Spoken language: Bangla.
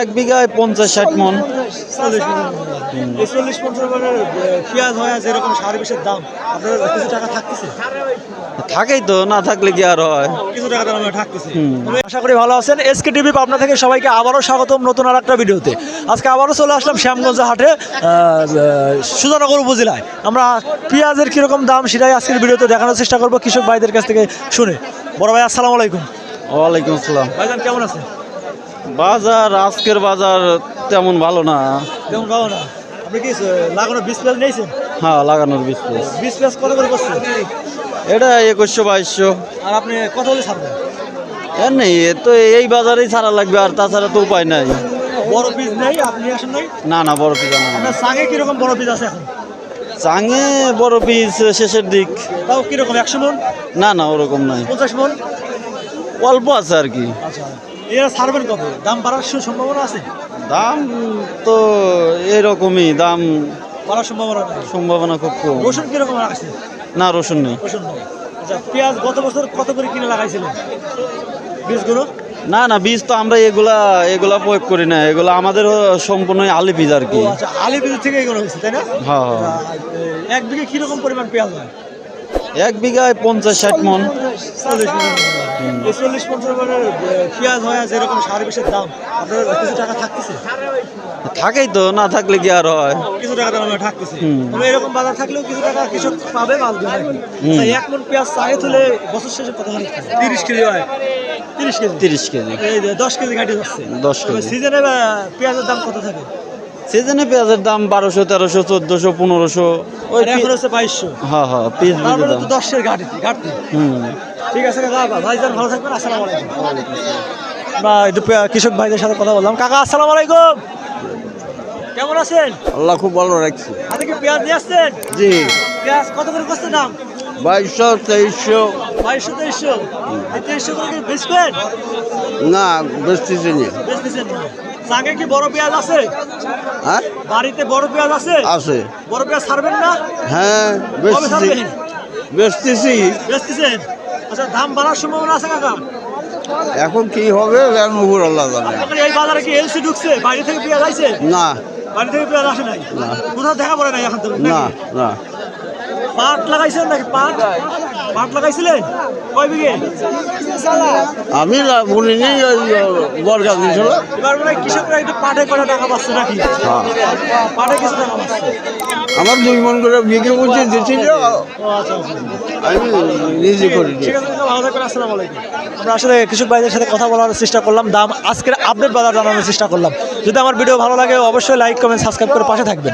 এক বিঘায় পঞ্চাশ ষাট মন। চল্লিশ পঞ্চাশ পেঁয়াজ হয় যেরকম সার বিষের দাম। আপনার কিছু টাকা থাকতেছে? থাকেই তো না থাকলে কি আর হয়? কিছু টাকা দাম থাকতেছে। আশা করি ভালো আছেন। এসকে টিভি পাবনা থেকে সবাইকে আবারও স্বাগতম নতুন আর একটা ভিডিওতে। আজকে আবারও চলে আসলাম শ্যামগঞ্জ হাটে সুজানগর উপজেলায়। আমরা পেঁয়াজের কীরকম দাম সেটাই আজকের ভিডিওতে দেখানোর চেষ্টা করব। কৃষক ভাইদের কাছ থেকে শুনে। বড় ভাই আসসালামু আলাইকুম। ওয়ালাইকুম আসসালাম। ভাইজান কেমন আছেন? বাজার আজকের বাজার তেমন ভালো না। কেমন ভালো না। আপনি কি আহ, লাগানো বিশ পেঁয়াজ নিয়েছেন? হ্যাঁ লাগানোর বিজনেস বিশ পেঁয়াজ কত করে করছেন? এটা একুশশো বাইশশো। আর আপনি কত হলে ছাড়বেন? এর নেই এ তো এই বাজারেই ছাড়া লাগবে আর তাছাড়া তো উপায় নাই। বড় পিস নেই আপনি আসেন নাই? না না বড় পিস আনা আপনার সাগে কীরকম বড় পিস আছে এখন? চাঙে বড় পিস শেষের দিক। তাও কীরকম একশো মন? না না ওরকম নাই। পঞ্চাশ মন? অল্প আছে আর কি। আচ্ছা। এরা ছাড়বেন কবে দাম বাড়ার সু- সম্ভাবনা আছে? দাম তো এরকমই দাম বাড়ার সম্ভাবনা সম্ভাবনা খুব কম। রসুন কীরকম রাখছে না রসুন নেই। রসুন নেই। আচ্ছা পেঁয়াজ গত বছর কত করে কিনে লাগাইছিলেন? বীজগুলো? না না বীজ তো আমরা এগুলা এগুলা প্রয়োগ করি না। এগুলা আমাদের সম্পূর্ণ আলি বীজ আর কি। আচ্ছা আলি বীজ থেকে এগুলো হয়েছে তাই না? হ্যাঁ হ্যাঁ। এক বিঘে কীরকম পরিমাণ পেঁয়াজ হয়? এক বিঘায় পঞ্চাশ ষাট মন। চল্লিশ চল্লিশ পঞ্চাশ পেঁয়াজ হয় যেরকম সার দাম। আপনার কিছু টাকা থাকতেছে? থাকেই তো না থাকলে কি আর হয়? কিছু টাকা দাম থাকতেছে। এরকম বাজার থাকলেও কিছু টাকা কৃষক পাবে। আচ্ছা, এক মন পেঁয়াজ চাহে তুলে বছর শেষে কত হয়? তিরিশ কেজি হয়। তিরিশ কেজি? তিরিশ কেজি। দশ কেজি ঘাটে যাচ্ছে। দশ কেজি। সিজনে পেঁয়াজের দাম কত থাকে? সিজনে পেঁয়াজের দাম বারোশো তেরোশো চোদ্দোশো পনেরোশো। ওই এখন হচ্ছে বাইশশো। হ্যাঁ হ্যাঁ পিস বুঝে দাম। দশের ঘাটতি ঘাটতি। হুম। ঠিক আছে ভাইজান ভালো থাকবেন আসসালামু আলাইকুম। বা একটু পে- কৃষক ভাইদের সাথে কথা বললাম। কাকা আসসালামু আলাইকুম। কেমন আছেন? আল্লাহ খুব ভালো রাখছি। আপনি কি পেঁয়াজ নিয়ে আসছেন? জি। পেঁয়াজ কত করে করছে দাম? বাইশশো তেইশশো। বাইশশো তেইশশো। এই তেইশশো করে বেচবেন? না বেচতেছি না। বেচতেছেন না। সাগে কি বড় পেঁয়াজ আছে? হ্যাঁ? বাড়িতে বড় পেঁয়াজ আছে? আছে। বড় পেঁয়াজ ছাড়বেন না? হ্যাঁ ছাড়বেন? বেচতেছি। বেচতেছেন? আচ্ছা দাম বাড়ার সম্ভাবনা আছে কাকা? এখন কি হবে উপর আল্লাহ জানে। এই বাজারে কি এলসি ঢুকছে? বাইরে থেকে পেঁয়াজ আইছে? না। বাড়ি থেকে পেঁয়াজ আসে নাই? না। কোথাও দেখা পড়ে নাই এখন তো না না। পাট লাগাইছিলেন নাকি পাট? পাট লাগাইছিলেন? আমি বলিনি বরগা দিয়েছিল কৃষকরা একটু পাটে করে টাকা পাচ্ছে নাকি? হ্যাঁ। পাটে কিছু টাকা পাচ্ছে। আমার দুই মন করে বিক্রি করছে দিয়েছিল আচ্ছা আচ্ছা। আমি নিজে করি। আমরা আসলে কৃষক ভাইদের সাথে কথা বলার চেষ্টা করলাম দাম আজকের আপডেট বাজার জানানোর চেষ্টা করলাম। যদি আমার ভিডিও ভালো লাগে অবশ্যই লাইক কমেন্ট সাবস্ক্রাইব করে পাশে থাকবেন।